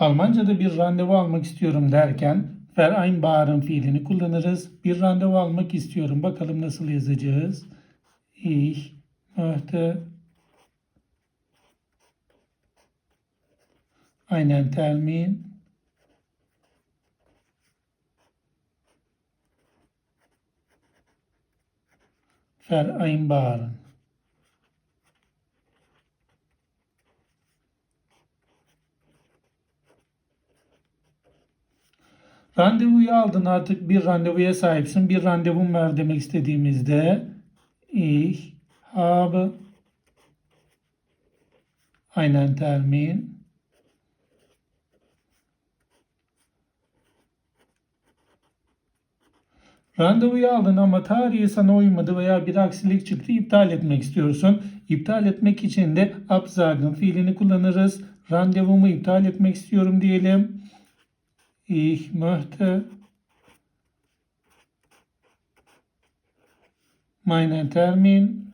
Almanca'da bir randevu almak istiyorum derken vereinbaren fiilini kullanırız. Bir randevu almak istiyorum. Bakalım nasıl yazacağız. Ich möchte einen Termin vereinbaren. Randevuyu aldın artık bir randevuya sahipsin. Bir randevum var demek istediğimizde ich habe einen Termin Randevuyu aldın ama tarihi sana uymadı veya bir aksilik çıktı iptal etmek istiyorsun. İptal etmek için de absagen fiilini kullanırız. Randevumu iptal etmek istiyorum diyelim. Ich möchte meinen Termin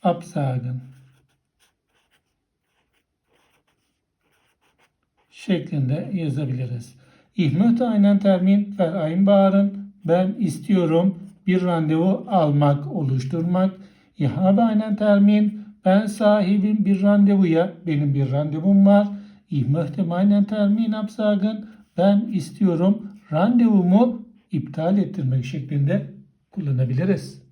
absagen. şeklinde yazabiliriz. Ich möchte einen Termin vereinbaren. Ben istiyorum bir randevu almak, oluşturmak. Ich habe einen Termin. Ben sahibim bir randevuya. Benim bir randevum var. Ich möchte meinen Termin absagen. Ben istiyorum randevumu iptal ettirmek şeklinde kullanabiliriz.